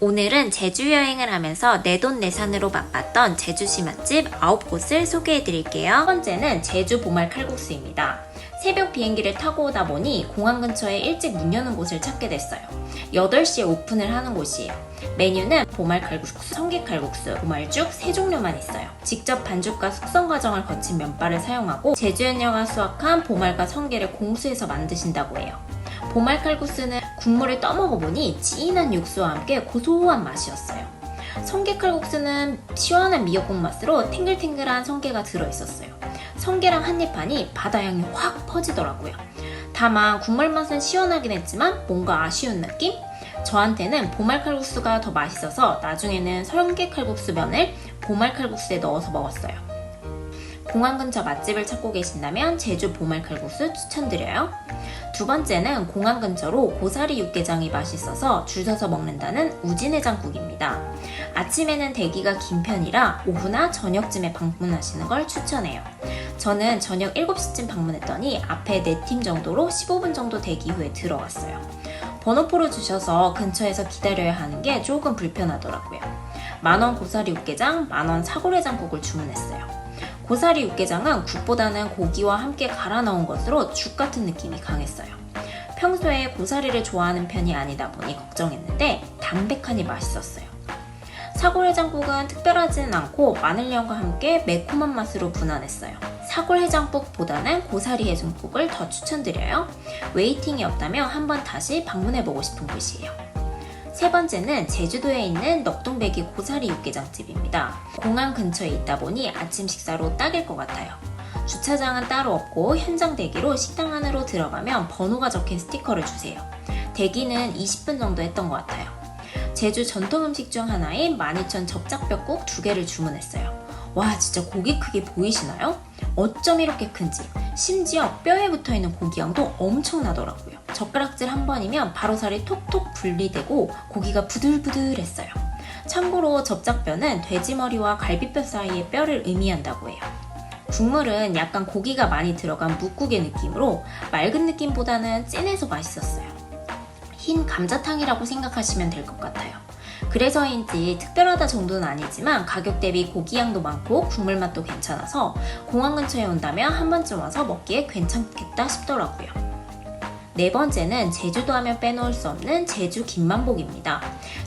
오늘은 제주 여행을 하면서 내돈내산으로 맛봤던 제주시 맛집 9곳을 소개해 드릴게요. 첫 번째는 제주 보말 칼국수입니다. 새벽 비행기를 타고 오다 보니 공항 근처에 일찍 문 여는 곳을 찾게 됐어요. 8시에 오픈을 하는 곳이에요. 메뉴는 보말 칼국수, 성게 칼국수, 보말죽 세 종류만 있어요. 직접 반죽과 숙성 과정을 거친 면발을 사용하고 제주현녀가 수확한 보말과 성게를 공수해서 만드신다고 해요. 보말 칼국수는 국물을 떠먹어보니 진한 육수와 함께 고소한 맛이었어요. 성게 칼국수는 시원한 미역국 맛으로 탱글탱글한 성게가 들어있었어요. 성게랑 한입하니 바다향이 확 퍼지더라고요. 다만 국물 맛은 시원하긴 했지만 뭔가 아쉬운 느낌? 저한테는 보말 칼국수가 더 맛있어서 나중에는 성게 칼국수 면을 보말 칼국수에 넣어서 먹었어요. 공항 근처 맛집을 찾고 계신다면 제주 보말 칼국수 추천드려요. 두 번째는 공항 근처로 고사리 육개장이 맛있어서 줄 서서 먹는다는 우진해장국입니다. 아침에는 대기가 긴 편이라 오후나 저녁쯤에 방문하시는 걸 추천해요. 저는 저녁 7시쯤 방문했더니 앞에 4팀 정도로 15분 정도 대기 후에 들어갔어요. 번호표를 주셔서 근처에서 기다려야 하는 게 조금 불편하더라고요. 만원 고사리 육개장, 만원 사골해장국을 주문했어요. 고사리 육개장은 국보다는 고기와 함께 갈아 넣은 것으로 죽 같은 느낌이 강했어요. 평소에 고사리를 좋아하는 편이 아니다 보니 걱정했는데 담백하니 맛있었어요. 사골해장국은 특별하지는 않고 마늘향과 함께 매콤한 맛으로 무난했어요. 사골해장국보다는 고사리 해장국을 더 추천드려요. 웨이팅이 없다면 한번 다시 방문해보고 싶은 곳이에요. 세 번째는 제주도에 있는 넉동배기 고사리 육개장집입니다. 공항 근처에 있다 보니 아침 식사로 딱일 것 같아요. 주차장은 따로 없고 현장 대기로 식당 안으로 들어가면 번호가 적힌 스티커를 주세요. 대기는 20분 정도 했던 것 같아요. 제주 전통 음식 중 하나인 12,000 접착뼈국 두 개를 주문했어요. 와 진짜 고기 크기 보이시나요? 어쩜 이렇게 큰지. 심지어 뼈에 붙어있는 고기 양도 엄청나더라고요. 젓가락질 한 번이면 바로 살이 톡톡 분리되고 고기가 부들부들했어요. 참고로 접착뼈는 돼지머리와 갈비뼈 사이의 뼈를 의미한다고 해요. 국물은 약간 고기가 많이 들어간 묵국의 느낌으로 맑은 느낌보다는 진해서 맛있었어요. 흰 감자탕이라고 생각하시면 될 것 같아요 그래서인지 특별하다 정도는 아니지만 가격 대비 고기 양도 많고 국물 맛도 괜찮아서 공항 근처에 온다면 한 번쯤 와서 먹기에 괜찮겠다 싶더라고요. 네 번째는 제주도 하면 빼놓을 수 없는 제주 김만복입니다.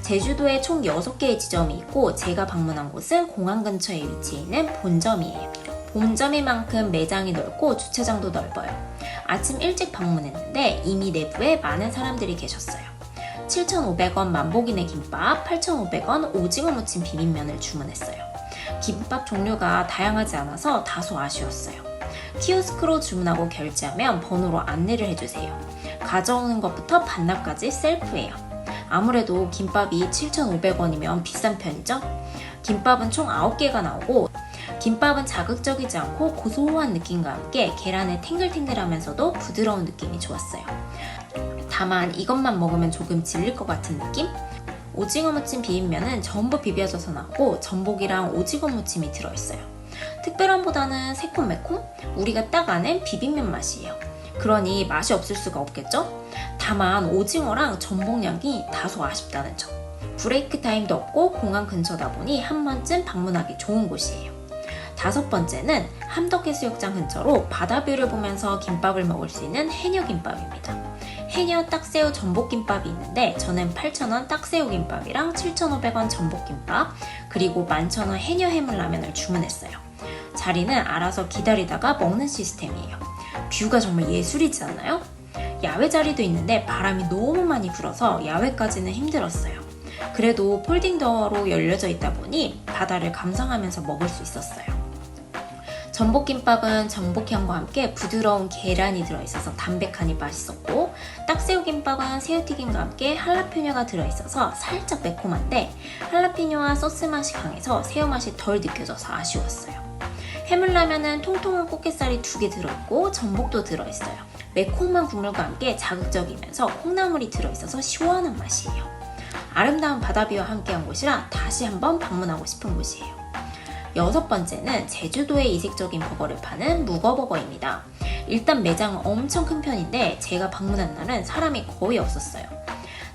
제주도에 총 6개의 지점이 있고 제가 방문한 곳은 공항 근처에 위치해 있는 본점이에요. 본점인 만큼 매장이 넓고 주차장도 넓어요. 아침 일찍 방문했는데 이미 내부에 많은 사람들이 계셨어요. 7,500원 만복인의 김밥, 8,500원 오징어 무침 비빔면을 주문했어요. 김밥 종류가 다양하지 않아서 다소 아쉬웠어요. 키오스크로 주문하고 결제하면 번호로 안내를 해주세요. 가져오는 것부터 반납까지 셀프예요. 아무래도 김밥이 7,500원이면 비싼 편이죠? 김밥은 총 9개가 나오고 김밥은 자극적이지 않고 고소한 느낌과 함께 계란의 탱글탱글하면서도 부드러운 느낌이 좋았어요. 다만 이것만 먹으면 조금 질릴 것 같은 느낌? 오징어 무침 비빔면은 전부 비벼져서 나오고 전복이랑 오징어 무침이 들어있어요. 특별함보다는 새콤매콤? 우리가 딱 아는 비빔면 맛이에요. 그러니 맛이 없을 수가 없겠죠? 다만 오징어랑 전복 양이 다소 아쉽다는 점. 브레이크 타임도 없고 공항 근처다 보니 한 번쯤 방문하기 좋은 곳이에요. 다섯 번째는 함덕해수욕장 근처로 바다뷰를 보면서 김밥을 먹을 수 있는 해녀김밥입니다. 해녀 딱새우 전복김밥이 있는데 저는 8,000원 딱새우 김밥이랑 7,500원 전복김밥 그리고 11,000원 해녀 해물라면을 주문했어요. 자리는 알아서 기다리다가 먹는 시스템이에요. 뷰가 정말 예술이지 않나요? 야외 자리도 있는데 바람이 너무 많이 불어서 야외까지는 힘들었어요. 그래도 폴딩 도어로 열려져 있다 보니 바다를 감상하면서 먹을 수 있었어요. 전복김밥은 전복향과 함께 부드러운 계란이 들어있어서 담백하니 맛있었고 딱새우김밥은 새우튀김과 함께 할라피뇨가 들어있어서 살짝 매콤한데 할라피뇨와 소스 맛이 강해서 새우 맛이 덜 느껴져서 아쉬웠어요. 해물라면은 통통한 꽃게살이 두 개 들어있고 전복도 들어있어요. 매콤한 국물과 함께 자극적이면서 콩나물이 들어있어서 시원한 맛이에요. 아름다운 바다뷰와 함께한 곳이라 다시 한번 방문하고 싶은 곳이에요. 여섯 번째는 제주도의 이색적인 버거를 파는 묵어버거입니다. 일단 매장은 엄청 큰 편인데 제가 방문한 날은 사람이 거의 없었어요.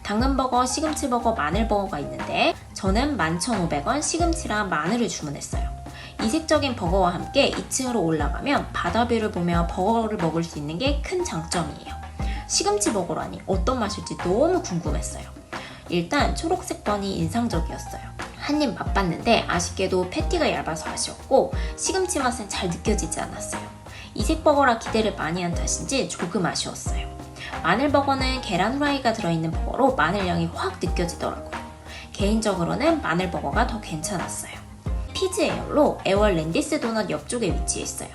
당근버거, 시금치버거, 마늘버거가 있는데 저는 11,500원 시금치랑 마늘을 주문했어요. 이색적인 버거와 함께 2층으로 올라가면 바다뷰를 보며 버거를 먹을 수 있는 게 큰 장점이에요. 시금치 버거라니 어떤 맛일지 너무 궁금했어요. 일단 초록색 번이 인상적이었어요. 한 입 맛봤는데 아쉽게도 패티가 얇아서 아쉬웠고 시금치 맛은 잘 느껴지지 않았어요. 이색 버거라 기대를 많이 한 탓인지 조금 아쉬웠어요. 마늘 버거는 계란 후라이가 들어있는 버거로 마늘 향이 확 느껴지더라고요. 개인적으로는 마늘 버거가 더 괜찮았어요. 피즈 에어로 에월 랜디스 도넛 옆쪽에 위치해 있어요.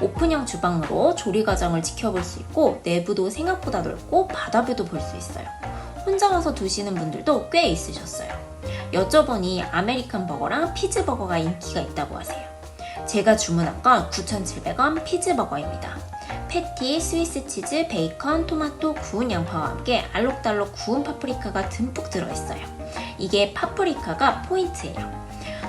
오픈형 주방으로 조리 과정을 지켜볼 수 있고 내부도 생각보다 넓고 바다뷰도 볼 수 있어요. 혼자 와서 드시는 분들도 꽤 있으셨어요. 여쭤보니 아메리칸 버거랑 피즈 버거가 인기가 있다고 하세요. 제가 주문한 건 9,700원 피즈 버거입니다. 패티, 스위스 치즈, 베이컨, 토마토, 구운 양파와 함께 알록달록 구운 파프리카가 듬뿍 들어있어요. 이게 파프리카가 포인트예요.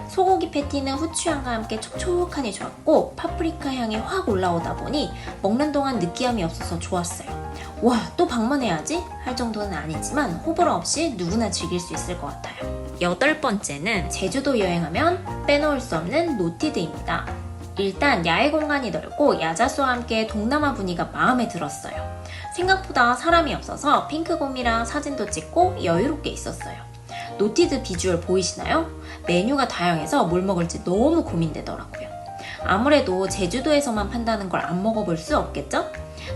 소고기 패티는 후추향과 함께 촉촉하니 좋았고 파프리카 향이 확 올라오다 보니 먹는 동안 느끼함이 없어서 좋았어요. 와, 또 방문해야지? 할 정도는 아니지만 호불호 없이 누구나 즐길 수 있을 것 같아요. 여덟 번째는 제주도 여행하면 빼놓을 수 없는 노티드입니다. 일단 야외 공간이 넓고 야자수와 함께 동남아 분위기가 마음에 들었어요. 생각보다 사람이 없어서 핑크곰이랑 사진도 찍고 여유롭게 있었어요. 노티드 비주얼 보이시나요? 메뉴가 다양해서 뭘 먹을지 너무 고민되더라고요. 아무래도 제주도에서만 판다는 걸 안 먹어볼 수 없겠죠?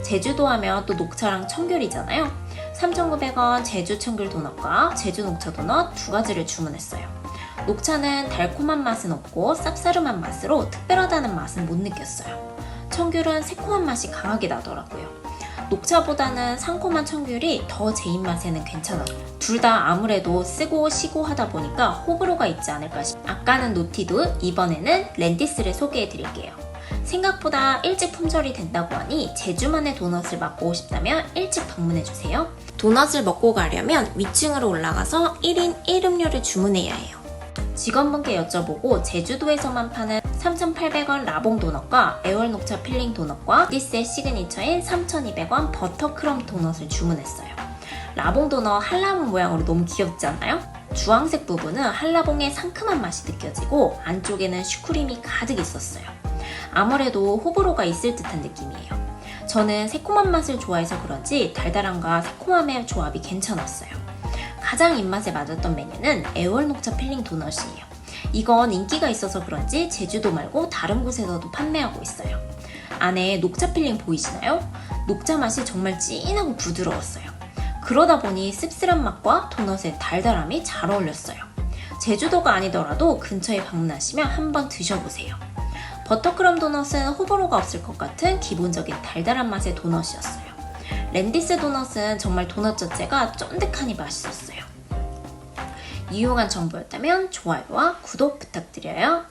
제주도 하면 또 녹차랑 청귤이잖아요. 3,900원 제주 청귤 도넛과 제주 녹차 도넛 두 가지를 주문했어요. 녹차는 달콤한 맛은 없고 쌉싸름한 맛으로 특별하다는 맛은 못 느꼈어요. 청귤은 새콤한 맛이 강하게 나더라고요. 녹차보다는 상콤한 청귤이 더 제 입맛에는 괜찮아요. 둘다 아무래도 쓰고 시고 하다 보니까 호불호가 있지 않을까 싶어요. 아까는 노티드, 이번에는 렌티스를 소개해 드릴게요. 생각보다 일찍 품절이 된다고 하니 제주만의 도넛을 맛보고 싶다면 일찍 방문해 주세요. 도넛을 먹고 가려면 위층으로 올라가서 1인 1음료를 주문해야 해요. 직원분께 여쭤보고 제주도에서만 파는 3,800원 라봉 도넛과 애월 녹차 필링 도넛과 디스의 시그니처인 3,200원 버터 크럼 도넛을 주문했어요. 라봉 도넛 한라봉 모양으로 너무 귀엽지 않아요? 주황색 부분은 한라봉의 상큼한 맛이 느껴지고 안쪽에는 슈크림이 가득 있었어요. 아무래도 호불호가 있을 듯한 느낌이에요. 저는 새콤한 맛을 좋아해서 그런지 달달함과 새콤함의 조합이 괜찮았어요. 가장 입맛에 맞았던 메뉴는 애월 녹차 필링 도넛이에요. 이건 인기가 있어서 그런지 제주도 말고 다른 곳에서도 판매하고 있어요. 안에 녹차 필링 보이시나요? 녹차 맛이 정말 진하고 부드러웠어요. 그러다 보니 씁쓸한 맛과 도넛의 달달함이 잘 어울렸어요. 제주도가 아니더라도 근처에 방문하시면 한번 드셔보세요. 버터크럼 도넛은 호불호가 없을 것 같은 기본적인 달달한 맛의 도넛이었어요. 랜디스 도넛은 정말 도넛 자체가 쫀득하니 맛있었어요. 유용한 정보였다면 좋아요와 구독 부탁드려요.